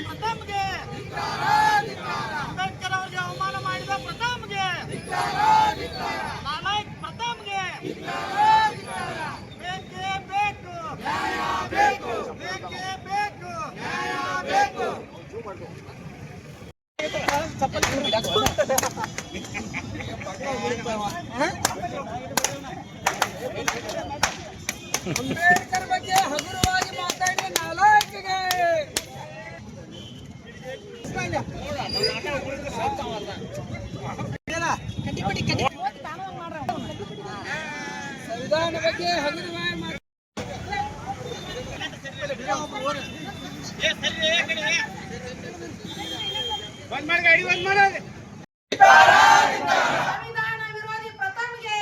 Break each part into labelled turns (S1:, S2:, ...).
S1: ಪ್ರಥಮ್ಗೆ ಅಂಬೇಡ್ಕರ್ ಅವರಿಗೆ ಅವಮಾನ ಮಾಡಿದ ಪ್ರಥಮ್ಗೆ ನಾಲಾಯಕ್ ಪ್ರಥಮ್ಗೆ ಬೇಕೇ ಬೇಕು ಬೇಕು ಬೇಕೇ
S2: ಬೇಕು ಬೇಕು ಅಂಬೇಡ್ಕರ್ ಸಂವಿಧಾನ ಬಗ್ಗೆ ಹಗುರವಾಗಿ ಮಾತಾಡಿ ಸಂವಿಧಾನ ವಿರೋಧಿ ಪ್ರಥಮ್ಗೆ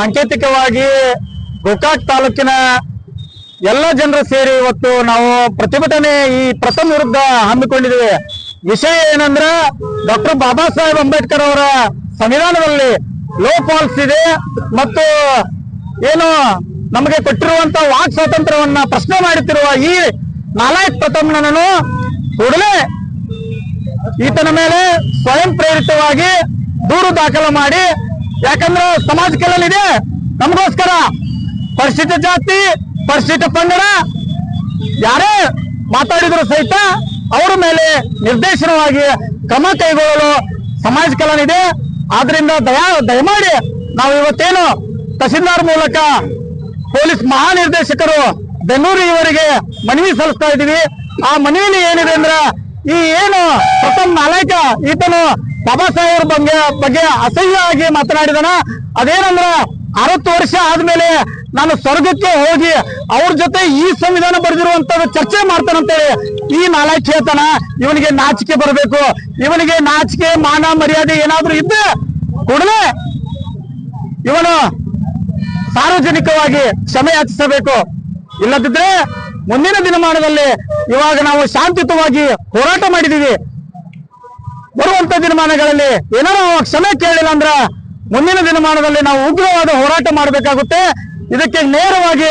S3: ಸಾಂಕೇತಿಕವಾಗಿ ಗೋಕಾಕ್ ತಾಲೂಕಿನ ಎಲ್ಲ ಜನರು ಸೇರಿ ಇವತ್ತು ನಾವು ಪ್ರತಿಭಟನೆ ಈ ಪ್ರಥಮ ವಿರುದ್ಧ ಹಮ್ಮಿಕೊಂಡಿದ್ದೇವೆ. ವಿಷಯ ಏನಂದ್ರ ಡಾಕ್ಟರ್ ಬಾಬಾ ಸಾಹೇಬ್ ಅಂಬೇಡ್ಕರ್ ಅವರ ಸಂವಿಧಾನದಲ್ಲಿ ಲೋ ಪಾಲ್ಸ್ ಇದೆ ಮತ್ತು ಏನು ನಮಗೆ ಕೊಟ್ಟಿರುವಂತ ವಾಕ್ ಸ್ವಾತಂತ್ರ್ಯವನ್ನ ಪ್ರಶ್ನೆ ಮಾಡುತ್ತಿರುವ ಈ ನಾಲಾಯಕ್ ಪ್ರಥಮನನ್ನು ಕೂಡಲೇ ಈತನ ಮೇಲೆ ಸ್ವಯಂ ಪ್ರೇರಿತವಾಗಿ ದೂರು ದಾಖಲು ಮಾಡಿ ಯಾಕಂದ್ರೆ ಸಮಾಜ ಕಲ್ಯಾಣ ಇದೆ. ನಮಗೋಸ್ಕರ ಪರಿಶಿಷ್ಟ ಜಾತಿ, ಪರಿಶಿಷ್ಟ ಪಂಗಡ, ಯಾರೇ ಮಾತಾಡಿದ್ರು ಸಹಿತ ಅವರ ಮೇಲೆ ನಿರ್ದೇಶನವಾಗಿ ಕ್ರಮ ಕೈಗೊಳ್ಳಲು ಸಮಾಜ ಕಲ್ಯಾಣ ಇದೆ. ಆದ್ರಿಂದ ದಯಾ, ದಯಮಾಡಿ ನಾವು ಇವತ್ತೇನು ತಹಸೀಲ್ದಾರ್ ಮೂಲಕ ಪೊಲೀಸ್ ಮಹಾನಿರ್ದೇಶಕರು ಬೆಂಗಳೂರು ಇವರಿಗೆ ಮನವಿ ಸಲ್ಲಿಸ್ತಾ ಇದ್ದೀವಿ. ಆ ಮನವಿಲಿ ಏನಿದೆ ಅಂದ್ರೆ ಈ ಏನು ಪ್ರಥಮ ನಾಲ್ಕ ಈತನು ಬಾಬಾ ಸಾಹೇಬ್ರ ಬಗ್ಗೆ ಬಗ್ಗೆ ಅಸಹ್ಯವಾಗಿ ಮಾತನಾಡಿದನ. ಅದೇನಂದ್ರ ಅರವತ್ತು ವರ್ಷ ಆದ್ಮೇಲೆ ನಾನು ಸ್ವರ್ಗಕ್ಕೆ ಹೋಗಿ ಅವ್ರ ಜೊತೆ ಈ ಸಂವಿಧಾನ ಬರೆದಿರುವಂತದ್ದು ಚರ್ಚೆ ಮಾಡ್ತಾನಂತೇಳಿ ಈ ನಾಲಾಯಕ್ ಹೇಳ್ತಾನ. ಇವನಿಗೆ ನಾಚಿಕೆ ಬರಬೇಕು. ಇವನಿಗೆ ನಾಚಿಕೆ, ಮಾನ, ಮರ್ಯಾದೆ ಏನಾದ್ರೂ ಇದ್ದ ಕೂಡಲೇ ಇವನು ಸಾರ್ವಜನಿಕವಾಗಿ ಕ್ಷಮೆ ಯಾಚಿಸಬೇಕು. ಇಲ್ಲದಿದ್ರೆ ಮುಂದಿನ ದಿನಮಾನದಲ್ಲಿ ಇವಾಗ ನಾವು ಶಾಂತಿಯುತವಾಗಿ ಹೋರಾಟ ಮಾಡಿದೀವಿ ಬರುವಂತ ದಿನಮಾನಗಳಲ್ಲಿ ಅವ ಕ್ಷಮೆ ಕೇಳಿಲ್ಲ ಅಂದ್ರ ಮುಂದಿನ ದಿನಮಾನದಲ್ಲಿ ನಾವು ಉಗ್ರವಾದ ಹೋರಾಟ ಮಾಡಬೇಕಾಗುತ್ತೆ. ಇದಕ್ಕೆ ನೇರವಾಗಿ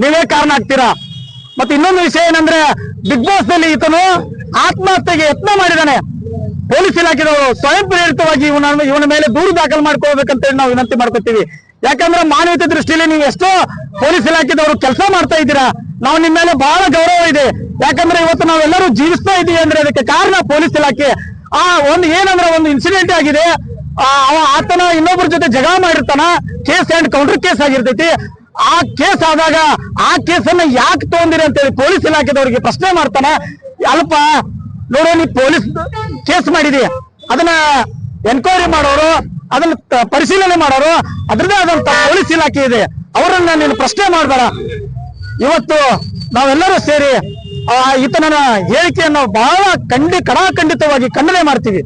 S3: ನೀವೇ ಕಾರಣ ಆಗ್ತೀರಾ? ಮತ್ತೆ ಇನ್ನೊಂದು ವಿಷಯ ಏನಂದ್ರೆ ಬಿಗ್ ಬಾಸ್ನಲ್ಲಿ ಈತನು ಆತ್ಮಹತ್ಯೆಗೆ ಯತ್ನ ಮಾಡಿದಾನೆ. ಪೊಲೀಸ್ ಇಲಾಖೆದವರು ಸ್ವಯಂ ಪ್ರೇರಿತವಾಗಿ ಇವನ ಇವನ ಮೇಲೆ ದೂರು ದಾಖಲು ಮಾಡ್ಕೋಬೇಕಂತ ಹೇಳಿ ನಾವು ವಿನಂತಿ ಮಾಡ್ಕೊತೀವಿ. ಯಾಕಂದ್ರೆ ಮಾನವೀಯತೆ ದೃಷ್ಟಿಯಲ್ಲಿ ನೀವು ಎಷ್ಟೋ ಪೊಲೀಸ್ ಇಲಾಖೆದವರು ಕೆಲಸ ಮಾಡ್ತಾ ಇದ್ದೀರಾ. ನಾವು ನಿಮ್ಮ ಮೇಲೆ ಬಹಳ ಗೌರವ ಇದೆ. ಯಾಕಂದ್ರೆ ಇವತ್ತು ನಾವೆಲ್ಲರೂ ಜೀವಿಸ್ತಾ ಇದೀವಿ ಅಂದ್ರೆ ಅದಕ್ಕೆ ಕಾರಣ ಪೊಲೀಸ್ ಇಲಾಖೆ. ಆ, ಒಂದು ಏನಂದ್ರೆ ಒಂದು ಇನ್ಸಿಡೆಂಟ್ ಆಗಿದೆ. ಆತನ ಇನ್ನೊಬ್ಬರ ಜೊತೆ ಜಗಳ ಮಾಡಿರ್ತಾನ. ಕೇಸ್ ಅಂಡ್ ಕೌಂಟರ್ ಕೇಸ್ ಆಗಿರ್ತೈತಿ. ಆ ಕೇಸ್ ಆದಾಗ ಆ ಕೇಸನ್ನ ಯಾಕೆ ತಗೊಂಡಿರಿ ಅಂತೇಳಿ ಪೊಲೀಸ್ ಇಲಾಖೆದವರಿಗೆ ಪ್ರಶ್ನೆ ಮಾಡ್ತಾನ. ಅಲ್ಪ, ನೋಡು, ನೀ ಪೊಲೀಸ್ ಕೇಸ್ ಮಾಡಿದಿ. ಅದನ್ನ ಎನ್ಕ್ವೈರಿ ಮಾಡೋರು, ಅದನ್ನ ಪರಿಶೀಲನೆ ಮಾಡೋರು, ಅದ್ರದ್ದೇ ಆದಂತ ಪೊಲೀಸ್ ಇಲಾಖೆ ಇದೆ. ಅವರನ್ನ ನೀನು ಪ್ರಶ್ನೆ ಮಾಡಬೇಡ. ಇವತ್ತು ನಾವೆಲ್ಲರೂ ಸೇರಿ ಈತನ ಹೇಳಿಕೆಯನ್ನು ಬಹಳ ಖಂಡಿ ಕಡಾಖಂಡಿತವಾಗಿ ಖಂಡನೆ ಮಾಡ್ತೀವಿ.